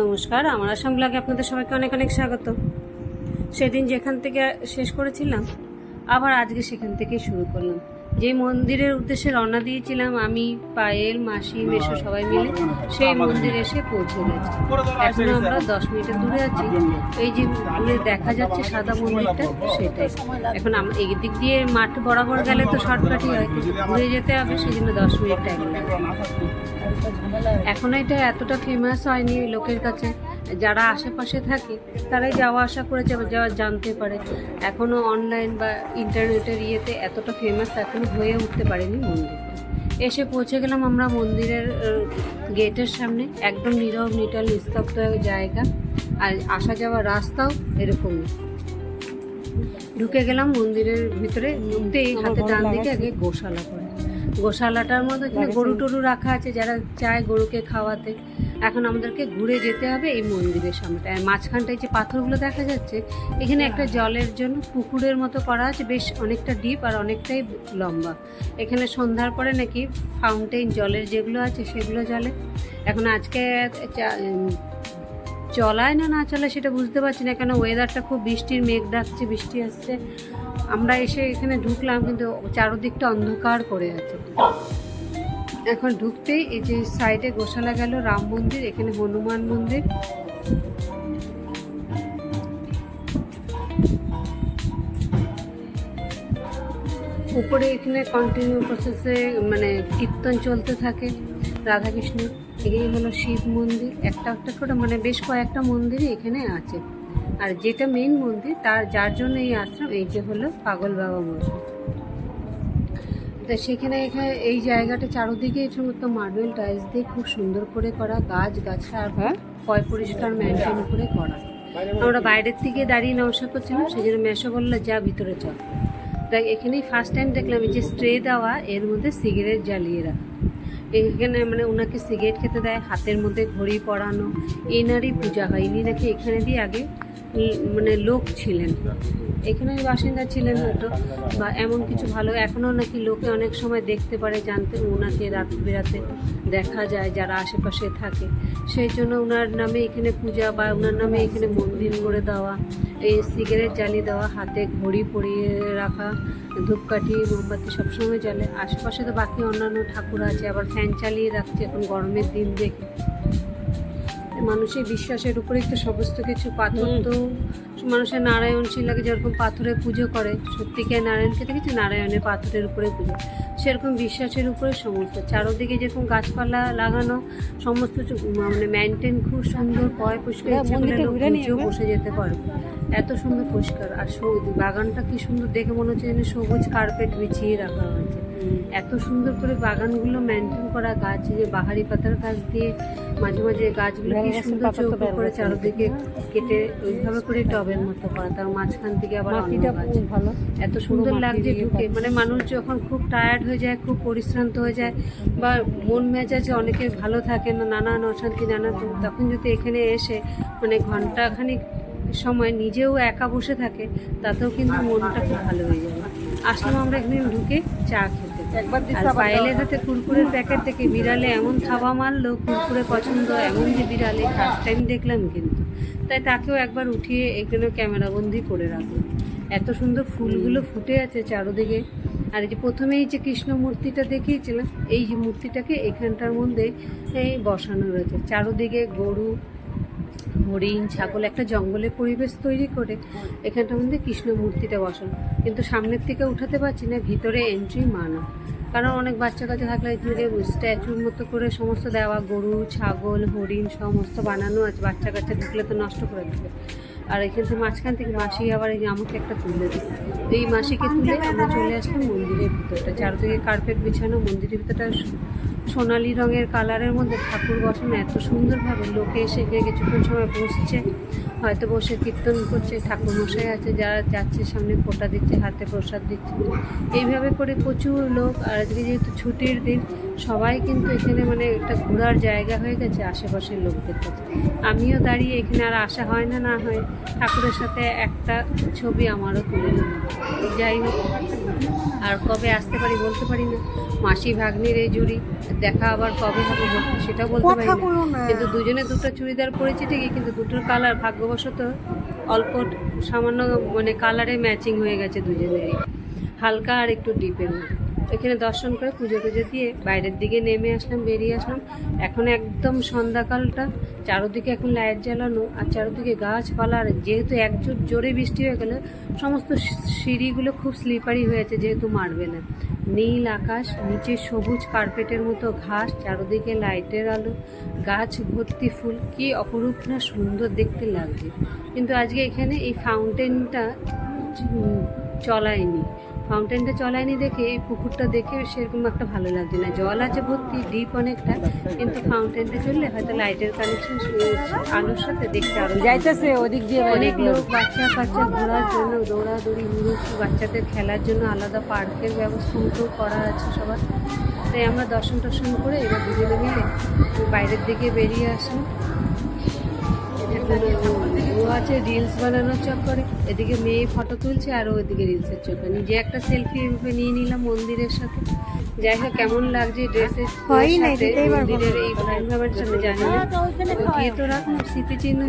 নমস্কার, আমার আসাম ব্লগে আপনাদের সবাইকে অনেক অনেক স্বাগত। সেদিন যেখান থেকে শেষ করেছিলাম, আবার আজকে সেখান থেকেই শুরু করলাম। যে মন্দিরের উদ্দেশ্যে রওনা দিয়েছিলাম, আমি, পায়েল, মাসি মেশো সবাই মিলে, সেই মন্দিরে এসে পৌঁছে গেছি। এখনও আমরা দশ মিনিটের দূরে আছি। এই যে দূরে দেখা যাচ্ছে সাদা মন্দিরটা, সেটাই। এখন আমরা এই দিক দিয়ে মাঠ বরাবর গেলে তো শর্টকাটই হয় ঘুরে যেতে হবে সেই জন্য দশ মিনিট টাইম লাগে এখনও এটা এতটা ফেমাস হয়নি লোকের কাছে। যারা আশেপাশে থাকে তারাই যাওয়া আসা করেছে বা যাওয়া জানতে পারে। এখনও অনলাইন বা ইন্টারনেটের ইয়েতে এতটা ফেমাস এখনও হয়ে উঠতে পারেনি মন্দির এসে পৌঁছে গেলাম আমরা মন্দিরের গেটের সামনে। একদম নীরব নিটাল নিস্তব্ধ জায়গা। আর আসা যাওয়ার রাস্তাও এরকমই ঢুকে গেলাম মন্দিরের ভিতরে। ঢুকতেই হাতে ডান দিকে আগে গোশালা পড়ে গোশালাটার মধ্যে এখানে গরু টরু রাখা আছে যারা চায় গরুকে খাওয়াতে। এখন আমাদেরকে ঘুরে যেতে হবে এই মন্দিরের সামনেটা। আর মাঝখানটায় যে পাথরগুলো দেখা যাচ্ছে এখানে একটা জলের জন্য পুকুরের মতো করা আছে বেশ অনেকটা ডিপ আর অনেকটাই লম্বা। এখানে সন্ধ্যার পরে নাকি ফাউন্টেন জলের যেগুলো আছে সেগুলো জলে এখন আজকে চলায় না না চলে সেটা বুঝতে পারছি না, কেন ওয়েদারটা খুব বৃষ্টির মেঘ ডাকছে, বৃষ্টি আসছে। আমরা এসে এখানে ঢুকলাম, কিন্তু চারদিকটা অন্ধকার করে আছে। এখন ঢুকতেই এই যে সাইডে গোশালা গেল, রাম মন্দির, এখানে হনুমান মন্দির। উপরে এখানে কন্টিনিউ প্রসেসে মানে কীর্তন চলতে থাকে রাধাকৃষ্ণ এই হলো শিব মন্দির। একটা একটা করে মানে বেশ কয়েকটা মন্দিরই এখানে আছে। আর যেটা মেন মন্দির তার যার জন্য এই আশ্রম এই যে হলো পাগল বাবা মন্দির। তা সেখানে এখানে এই জায়গাটা চারোদিকে এই সমস্ত মার্বেল টাইলস দিয়ে খুব সুন্দর করে করা গাছ গাছরা আর পয় পরিষ্কার মেনটেন করে করা। আমরা বাইরের থেকে দাঁড়িয়ে নমস্কার করছিলাম সেই জন্য মেশো বলল যা ভিতরে চল। তাই এখানেই ফার্স্ট টাইম দেখলাম এই যে স্ট্রে দেওয়া এর মধ্যে সিগারেট জ্বালিয়ে রাখা। এখানে মানে ওনাকে সিগারেট খেতে দেয়, হাতের মধ্যে ঘড়ি পরানো, এনারই পূজা হয়। ইনি নাকি এখানে দিয়ে আগে মানে লোক ছিলেন। এখানে বাসিন্দা ছিলেন হয়তো, বা এমন কিছু ভালো। এখনও নাকি লোকে অনেক সময় দেখতে পারে, জানতে ওনাকে রাত বেরাতে দেখা যায়, যারা আশেপাশে থাকে। সেই জন্য ওনার নামে এখানে পূজা বা ওনার নামে এখানে মন্দির করে দেওয়া, এই সিগারেট জ্বালিয়ে দেওয়া, হাতে ঘড়ি পরিয়ে রাখা, ধূপকাঠি, মোমবাতি সবসময় জ্বালে। আশেপাশে তো বাকি অন্যান্য ঠাকুর আছে, আবার ফ্যান চালিয়ে রাখছে এখন গরমের দিন দেখে। মানুষের বিশ্বাসের উপরে তো সমস্ত কিছু পাথর তো মানুষের নারায়ণ শিলাকে যেরকম পাথরে পুজো করে সত্যিকার নারায়ণকে দেখেছি? নারায়ণের পাথরের উপরে পুজো। সেরকম বিশ্বাসের উপরে সমস্ত। চারোদিকে যেরকম গাছপালা লাগানো সমস্ত কিছু মানে মেনটেন খুব সুন্দর পয় পরিষ্কার লোক নিচেও বসে যেতে পারে এত সুন্দর পরিষ্কার। আর বাগানটা কি সুন্দর দেখে মনে হচ্ছে যেন সবুজ কার্পেট বিছিয়ে রাখা হয়েছে। এত সুন্দর করে বাগানগুলো মেনটেন করা গাছ যে বাহারি পাতার গাছ দিয়ে মাঝে মাঝে গাছগুলো কি সুন্দর চৌকো করে চারদিকে কেটে ওইভাবে করে টবের মতো করা তার মাঝখান থেকে আবার ভালো। এত সুন্দর লাগছে ঢুকে। মানে মানুষ যখন খুব টায়ার্ড হয়ে যায় খুব পরিশ্রান্ত হয়ে যায় বা মন মেজাজে অনেকের ভালো থাকে না নানান অশান্তি নানা তখন যদি এখানে এসে মানে ঘন্টাখানিক সময় নিজেও একা বসে থাকে তাতেও কিন্তু মনটা খুব ভালো হয়ে যাবে। আসলাম আমরা এখানে ঢুকে চা খেতে। একবার আর পায়েলের হাতে কুরকুরের প্যাকেট থেকে বিড়ালে এমন থাবা মারলো কুরকুরে পছন্দ এমন যে বিড়ালে ফার্স্ট টাইম দেখলাম কিন্তু। তাই তাকেও একবার উঠিয়ে এখানে ক্যামেরাবন্দি করে রাখল এত সুন্দর ফুলগুলো ফুটে আছে চারোদিকে। আর এই যে প্রথমেই যে কৃষ্ণ মূর্তিটা দেখিয়েছিলাম এই যে মূর্তিটাকে এখানটার মধ্যে বসানো রয়েছে। চারোদিকে গরু হরিণ, ছাগল একটা জঙ্গলের পরিবেশ তৈরি করে। এখানটার মধ্যে কৃষ্ণ মূর্তিটা বসানো। কিন্তু সামনের থেকে উঠাতে পারছি না, ভিতরে এন্ট্রি মানা কারণ অনেক বাচ্চা কাচ্চা থাকলে এখানে স্ট্যাচুর মতো করে সমস্ত দেওয়া, গরু, ছাগল, হরিণ সমস্ত বানানো আছে। বাচ্চা কাচ্চা ঢুকলে তো নষ্ট করে দেবে। আর এখান থেকে মাঝখান থেকে মাসি আবার এই আমাকে একটা তুলে দিই তো এই মাসিকে তুলে আমরা চলে আসলাম মন্দিরের ভিতরটা। চারদিকে কার্পেট বিছানো, মন্দিরের ভিতরটা সোনালি রঙের কালারের মধ্যে ঠাকুর বসানো, এত সুন্দরভাবে লোকে এসে গিয়ে কিছুক্ষণ সময় বসছে, হয়তো বসে কীর্তন করছে ঠাকুর মশাই আছে, যারা যাচ্ছে সামনে ফোটা দিচ্ছে, হাতে প্রসাদ দিচ্ছে। এইভাবে করে প্রচুর লোক, আর আজকে যেহেতু ছুটির দিন সবাই কিন্তু এখানে মানে একটা ঘোরার জায়গা হয়ে গেছে আশেপাশের লোকদের কাছে। আমিও দাঁড়িয়ে এখানে আর আসা হয় না না হয় ঠাকুরের সাথে একটা ছবি আমারও তুলে যাই হোক আর কবে আসতে পারি বলতে পারি না। মাসি ভাগ্নির এই জুড়ি দেখা আবার কবে হবে বলতে সেটা বলতে পারি না। কিন্তু দুজনে দুটো চুড়িদার পরেছি ঠিকই কিন্তু দুটোর কালার ভাগ্যবশত অল্প সামান্য মানে কালারে ম্যাচিং হয়ে গেছে দুজনেরই। হালকা আর একটু ডিপের মধ্যে। এখানে দর্শন করে পুজো টুজো দিয়ে বাইরের দিকে নেমে আসলাম, বেরিয়ে আসলাম। এখন একদম সন্ধ্যাকালটা, চারোদিকে এখন লাইট জ্বালানো আর চারোদিকে গাছপালা আর যেহেতু একজোট জোরে বৃষ্টি হয়ে গেলে সমস্ত সিঁড়িগুলো খুব স্লিপারি হয়েছে যেহেতু মারবে না। নীল আকাশ, নিচে সবুজ কার্পেটের মতো ঘাস, চারোদিকে লাইটের আলো, গাছ ভর্তি ফুল। কি অপরূপ না সুন্দর দেখতে লাগছে। কিন্তু আজকে এখানে এই ফাউন্টেনটা চলায়নি। ফাউন্টেনটা চলায়নি দেখে এই পুকুরটা দেখে সেরকম একটা ভালো লাগছে না। জল আছে ভর্তি ডিপ অনেকটা কিন্তু ফাউন্টেনটা চললে হয়তো লাইটের কানেকশন আলোর সাথে দেখতে আরও যাইতেছে ওদিক দিয়ে অনেক লোক বাচ্চা কাচ্চা ঘোরার জন্য দৌড়াদৌড়ি হুড়ুস বাচ্চাদের খেলার জন্য আলাদা পার্কের ব্যবস্থা মতো করা আছে সবার। তাই আমরা দর্শন টর্শন করে এবার দুজনে মিলে বাইরের দিকে বেরিয়ে আসলাম। এখন ও- আছে রিলস বানানোর চক্করে। এদিকে মেয়ে ফটো তুলছে আর ও এদিকে রিলসের চক্করে। নিজে একটা সেলফি এভাবে নিয়ে নিলাম মন্দিরের সাথে। যাই হোক কেমন লাগছে ড্রেসের নাই, সাথে মন্দিরের এই এনভায়রনমেন্টের সাথে জানি না। তো গিয়ে তো রাখলাম স্মৃতিচিহ্ন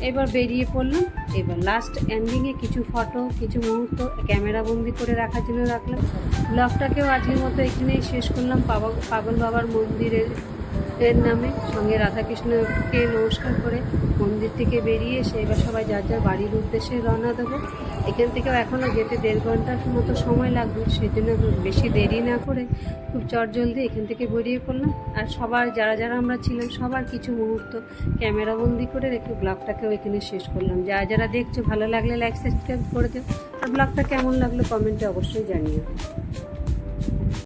এবার বেরিয়ে পড়লাম। এবার লাস্ট এন্ডিংয়ে কিছু ফটো কিছু মুহূর্ত ক্যামেরা বন্দি করে রাখার জন্য রাখলাম। ব্লগটাকেও আজকের মতো এখানেই শেষ করলাম। পাগল পাগল বাবার মন্দিরের এর নামে সঙ্গে রাধাকৃষ্ণকে নমস্কার করে মন্দির থেকে বেরিয়ে এসে এবার সবাই যার যার বাড়ির উদ্দেশ্যে রওনা দেবো। এখান থেকেও এখনও যেতে দেড় ঘণ্টার মতো সময় লাগবে সেই জন্য বেশি দেরি না করে খুব চটজলদি এখান থেকে বেরিয়ে পড়লাম। আর সবার যারা যারা আমরা ছিলাম, সবার কিছু মুহূর্ত ক্যামেরা বন্দি করে রেখে ব্লগটাকেও এখানে শেষ করলাম। যারা যারা দেখছ, ভালো লাগলে লাইক সাবস্ক্রাইব করে দিও। আর ব্লগটা কেমন লাগল কমেন্টে অবশ্যই জানিও।